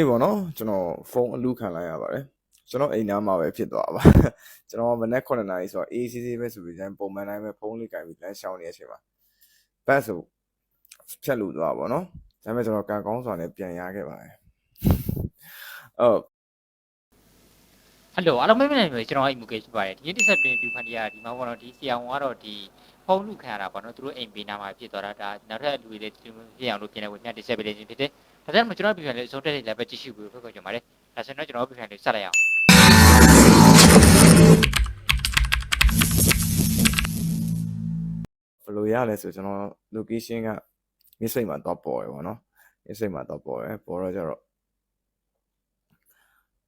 ဒီပေါ့နော်ကျွန်တော်ဖုန်းအလူခံလိုက်ရပါတယ်ကျွန်တော်အိမ်သားမှာပဲဖြစ်သွားပါကျွန်တော်မနေ့9နာရီဆိုတော့ ACC ပဲဆိုပြီးတိုင်းပုံမှန်တိုင်းပဲဖုန်းလေးကင်ပြီးလမ်းရှောင်းနေတဲ့အချိန်မှာဘတ်ဆိုဖြတ်လို့သွားပါပေါ့နော်ဒါပေမဲ့ကျွန်တော်ကံကောင်းစွာနဲ့ပြန်ရခဲ့ပါတယ်အော်ဟယ်လိုအားလုံးမင်္ဂလာပါကျွန်တော်အိမ်မူကေဖြစ်ပါတယ်ဒီနေ့တစ်ဆက်ပြင်ပြဖန်တီးရဒီမှာပေါ့နော်ဒီဆီအောင်ကတော့ဒီဖုန်းလူခံရတာပေါ့နော်သူတို့အိမ်ပေးနာမှာဖြစ်သွားတာဒါနောက်ထပ်လူတွေလည်းဒီလိုဖြစ်အောင်လို့ပြင်နေဝင်မြတ်တစ်ဆက်ပေးလေးခြင်းဖြစ်တယ်ဒါကြောင့်ကျွန်တော်ပြဖန်လေးအဆုံးတက်လေးလည်းပဲကြည့်ရှုပြီးဖိတ်ခေါ်ကြပါတယ်ဒါဆိုတော့ကျွန်တော်ပြဖန်လေးဆက်လိုက်အောင်ဘယ်လိုရလဲဆိုကျွန်တော် location ကမြစ်စိတ်မှာတော့ပေါ်ရယ်ပေါ့နော်မြစ်စိတ်မှာတော့ပေါ်ရယ်ပေါ်တော့ကျတော့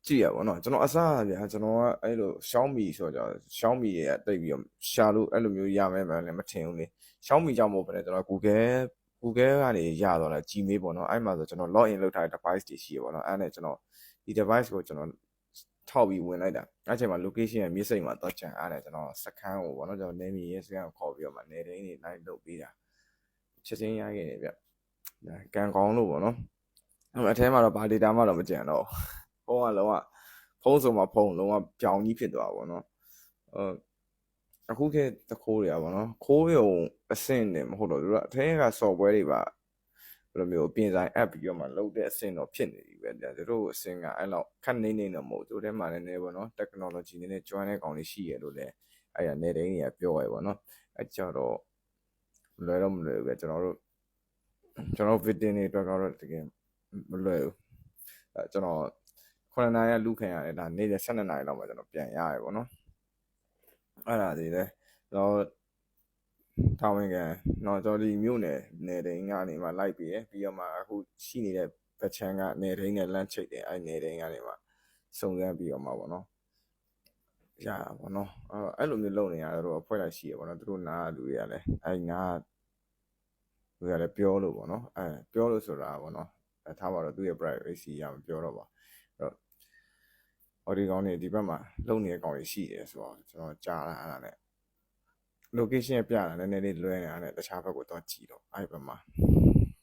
ကြည့်ရပါတော့ကျွန်တော်အစားအဗျာကျွန်တော်ကအဲ့လို Xiaomi ဆိုတော့ Xiaomi ရဲ့တိတ်ပြီးတော့ရှာလို့အဲ့လိုမျိုးရမယ်မလည်းမထင်ဘူးလေ Xiaomi ကြောင့်မဟုတ်ဘဲねကျွန်တော် Google Google ကနေရတော့လဲ Gmail ပေါ့နော်အဲ့မှာဆိုကျွန်တော် login လုပ်ထားတဲ့ device တွေရှိရပေါ့နော်အဲ့နဲ့ကျွန်တော်ဒီ device ကိုကျွန်တော်ထောက်ပြီးဝင်လိုက်တာအဲ့ချိန်မှာ location ရဲ့မြစ်စိတ်မှာတော့ကျန်အားတယ်ကျွန်တော်စခန်းကိုပေါ့နော်ကျွန်တော်နေမီရဲ့စခန်းကိုခေါ်ပြီးတော့မှနေတိုင်းနေလိုက်လုပ်ပေးတာချက်ချင်းရခဲ့တယ်ဗျဒါကန်ကောင်းလို့ပေါ့နော်အဲ့အထဲမှာတော့ဘာ data မှတော့မကျန်တော့ဖုန်းကလုံးဝဖုန်းဆိုမှဖုန်းလုံးဝပြောင်းကြီးဖြစ်သွားပါပေါ့နော်အဲ အခုခေတ်တခိုးတွေကပေါ့နော်ခိုးရုံအဆင့်နဲ့မဟုတ်တော့သူတို့ကအထဲက software တွေပါဘယ်လိုမျိုးပြင်ဆိုင် app ပြီးတော့မှလုပ်တဲ့အဆင့်တော့ဖြစ်နေပြီပဲဒါသူတို့အဆင့်ကအဲ့လောက်ခက်နေနေတော့မဟုတ်သူတို့ထဲမှာလည်းနည်းပေါ့နော် technology နည်းနည်းကျွမ်းတဲ့ကောင်တွေရှိရလို့လည်းအဲ့ရနေတိုင်းတွေကပြောရပေါ့နော်အဲ့ကြတော့မလွယ်တော့မလွယ်ဘူးပဲကျွန်တော်တို့ကျွန်တော် victim တွေအတွက်ကတော့တကယ်မလွယ်ဘူးအဲကျွန်တော်9နာရီကလူခံရတယ်ဒါနေ့12နာရီလောက်မှကျွန်တော်ပြန်ရတယ်ပေါ့နော် အဲ့ဒါတွေလည်းတော့တာဝန်ခံတော့ကျွန်တော်ဒီမြို့နယ်နယ်တိုင်းကနေမှလိုက်ပြီးရပြီးတော့မှအခုရှိနေတဲ့ဗချမ်းကနယ်တိုင်းနဲ့လမ်းချိတ်တယ်အဲ့နယ်တိုင်းကနေမှစုံစမ်းပြီးတော့မှပေါ့နော်ရတာပေါ့နော်အဲ့အဲ့လိုမျိုးလုပ်နေရတော့အဖွဲ့လိုက်ရှိရပေါ့နော်သူတို့နားလူတွေကလည်းအဲ့နားလူတွေကလည်းပြောလို့ပေါ့နော်အဲပြောလို့ဆိုတာပေါ့နော်အဲထားပါတော့သူရဲ့ privacy ရမပြောတော့ပါအဲ့တော့ audio ကောင်းနေဒီဘက်မှာလုံနေတဲ့ကောင်ကြီးရှိတယ်ဆိုတော့ကျွန်တော်ကြားလာအဲ့ဒါနဲ့ location ပြတာနည်းနည်းလေးလွဲနေတာနဲ့တခြားဘက်ကိုတော့ကြည့်တော့အဲ့ဘက်မှာ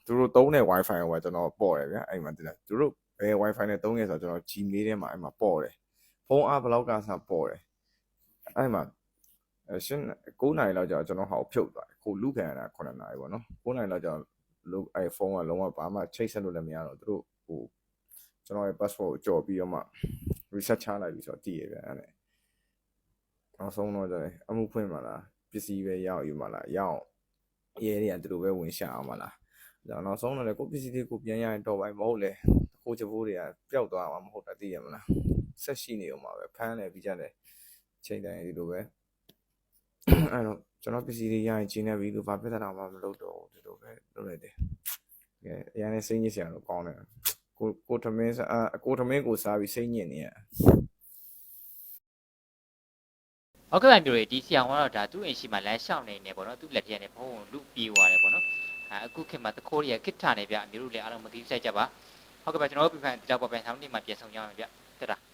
သူတို့သုံးတဲ့ wifi ကိုပဲကျွန်တော်ပေါ့တယ်ဗျာအဲ့မှာတင်တယ်သူတို့ဘယ် wifi နဲ့သုံးရဲဆိုတော့ကျွန်တော် Gmail ထဲမှာအဲ့မှာပေါ့တယ်ဖုန်းအားဘလောက်ကစားပေါ့တယ်အဲ့မှာအဲရှင်9နာရီလောက်ကြာကျွန်တော်ဟောက်ဖြုတ်သွားတယ်ခုလူခံရတာ9နာရီပေါ့နော်9နာရီလောက်ကြာလို့အဲ့ဖုန်းကလုံးဝဘာမှချိတ်ဆက်လို့လည်းမရတော့သူတို့ဟိုကျွန်တော်ရဲ့ password ကိုကြော်ပြီးတော့မှ research ချလိုက်ပြီဆိုတော့သိရပြန်အဲ့နဲ့နောက်ဆုံးတော့ကျတယ်အမှုဖွင့်ပါလားပစ္စည်းပဲရောက်ယူပါလားရောက်ရဲတွေကသူတို့ပဲဝင်ရှာအောင်ပါလားဒါနောက်ဆုံးတော့လေကိုပစ္စည်းတွေကိုပြန်ရရင်တော့ပိုင်မဟုတ်လေကိုချပိုးတွေကပျောက်သွားမှာမဟုတ်တာသိရမလားဆက်ရှိနေအောင်ပါပဲဖမ်းလဲပြီးကြတယ်ချိန်တိုင်းဒီလိုပဲအဲ့တော့ကျွန်တော်ပစ္စည်းတွေရရင်ကျင်းနေပြီလို့ဘာပြဿနာမှမလုပ်တော့ဘူးဒီလိုပဲလုပ်လိုက်တယ်ကဲအရင်နဲ့စိတ်ညစ်စရာတော့ကောင်းတယ် ကိုကိုထမင်းစားအကိုထမင်းကိုစားပြီးစိတ်ညစ်နေရဟုတ်ကဲ့ပါမျိုးတွေဒီဆီအောင်ကတော့ဒါသူ့အိမ်ရှိမှလမ်းရှောင်းနေနေပေါ့နော်သူ့လက်ထဲကနေဖုန်းကိုလူပြေးသွားတယ်ပေါ့နော်အဲအခုခေတ်မှာတခိုးတွေကခစ်ထနေပြအမျိုးတို့လည်းအားလုံးမသိဆိုင်ကြပါဟုတ်ကဲ့ပါကျွန်တော်တို့ပြဖန်ဒီတော့ပေါ်ပြန်ဆောင်နေမှပြန်ဆောင်ကြအောင်ဗျတက်တာ